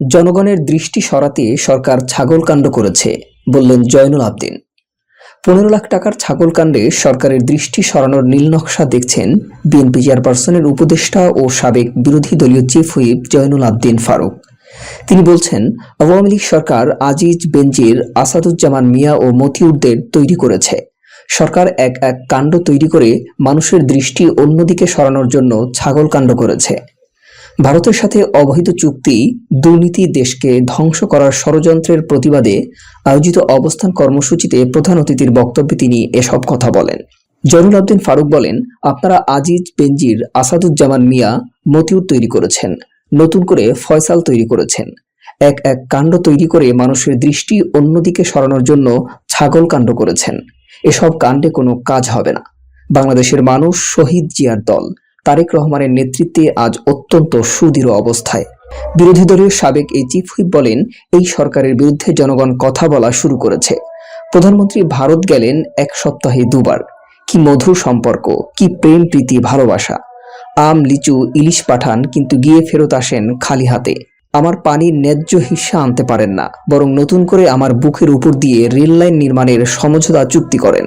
জনগণের দৃষ্টি সরাতে সরকার ছাগলকাণ্ড করেছে, বললেন জয়নুল আবদিন। পনেরো লাখ টাকার ছাগলকাণ্ডে সরকারের দৃষ্টি সরানোর নীলনকশা দেখছেন বিএনপি চেয়ারপারসনের উপদেষ্টা ও সাবেক বিরোধী দলীয় চিফ হুইপ জয়নুল আবদিন ফারুক। তিনি বলছেন, আওয়ামী লীগ সরকার আজিজ বেঞ্জির আসাদুজ্জামান মিয়া ও মতিউরদের তৈরি করেছে। সরকার এক এক কাণ্ড তৈরি করে মানুষের দৃষ্টি অন্যদিকে সরানোর জন্য ছাগলকাণ্ড করেছে। ভারতের সাথে অবৈধ চুক্তি দুর্নীতি দেশকে ধ্বংস করার ষড়যন্ত্রের প্রতিবাদে আয়োজিত অবস্থান কর্মসূচিতে প্রধান অতিথির বক্তব্যে তিনি এসব কথা বলেন। জয়নুল আবদিন ফারুক বলেন, আপনারা আজিজ বেঞ্জির আসাদুজ্জামান মিয়া মতিউর তৈরি করেছেন, নতুন করে ফয়সাল তৈরি করেছেন। এক এক কাণ্ড তৈরি করে মানুষের দৃষ্টি অন্যদিকে সরানোর জন্য ছাগল কাণ্ড করেছেন। এসব কাণ্ডে কোনো কাজ হবে না। বাংলাদেশের মানুষ শহীদ জিয়ার দল তারেক রহমানের নেতৃত্বে আজ অত্যন্ত সুদৃঢ় অবস্থায়। বিরোধী দলীয় সাবেক এই চিফ হুইপ বলেন, এই সরকারের বিরুদ্ধে জনগণ কথা বলা শুরু করেছে। প্রধানমন্ত্রী ভারত গেলেন এক সপ্তাহে দুবার। কি মধুর সম্পর্ক, কি প্রেম, প্রীতি, ভালোবাসা। আম, লিচু, ইলিশ পাঠান, কিন্তু গিয়ে ফেরত আসেন খালি হাতে। আমার পানির ন্যায্য হিস্সা আনতে পারেন না, বরং নতুন করে আমার বুকের উপর দিয়ে রেল লাইন নির্মাণের সমঝোতা চুক্তি করেন।